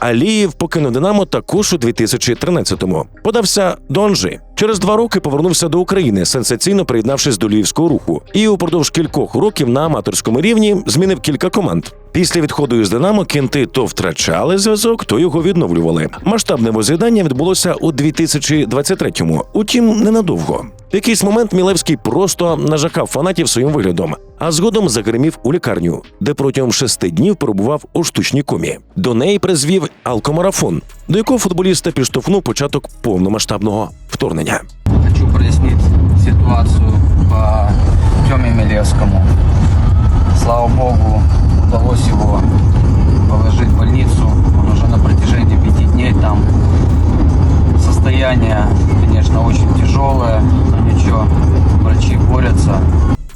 Алієв покинув Динамо також у 2013-му. Подався до. Через два роки повернувся до України, сенсаційно приєднавшись до львівського руху, і упродовж кількох років на аматорському рівні змінив кілька команд. Після відходу із Динамо кінти то втрачали зв'язок, то його відновлювали. Масштабне воз'єднання відбулося у 2023-му, утім ненадовго. В якийсь момент Мілевський просто нажахав фанатів своїм виглядом, а згодом загримів у лікарню, де протягом шести днів перебував у штучній комі. До неї призвів алкомарафон, до якого футболіста підштовхнув початок повномасштабного вторгнення. Хочу прояснить ситуацию по Тёме Милевскому. Слава богу, удалось его положить в больницу. Он уже на протяжении пяти дней там. Состояние, конечно, очень тяжелое, но ничего, врачи борются.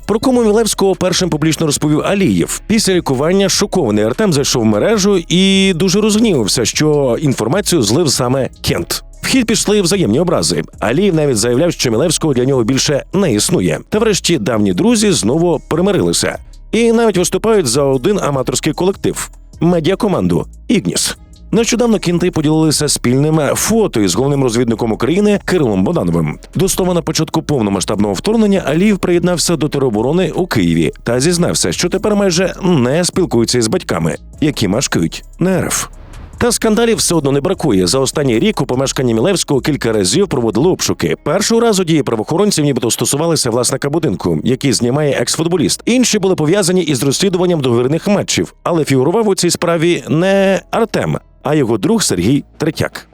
Про кому Мілевського першим публічно розповів Алієв. Після лікування шокований Артем зайшов в мережу і дуже розгнівався, що інформацію злив саме Кент. Хід пішли взаємні образи. Алієв навіть заявляв, що Мілевського для нього більше не існує. Та врешті давні друзі знову примирилися і навіть виступають за один аматорський колектив медіакоманду Ігніс. Нещодавно кінти поділилися спільним фото із головним розвідником України Кирилом Богдановим. До слова на початку повномасштабного вторгнення Аліїв приєднався до тероборони у Києві та зізнався, що тепер майже не спілкується із батьками, які мешкають на РФ. Та скандалів все одно не бракує. За останній рік у помешканні Мілевського кілька разів проводили обшуки. Першого разу дії правоохоронців нібито стосувалися власника будинку, який знімає екс-футболіст. Інші були пов'язані із розслідуванням договірних матчів, але фігурував у цій справі не Артем, а його друг Сергій Третяк.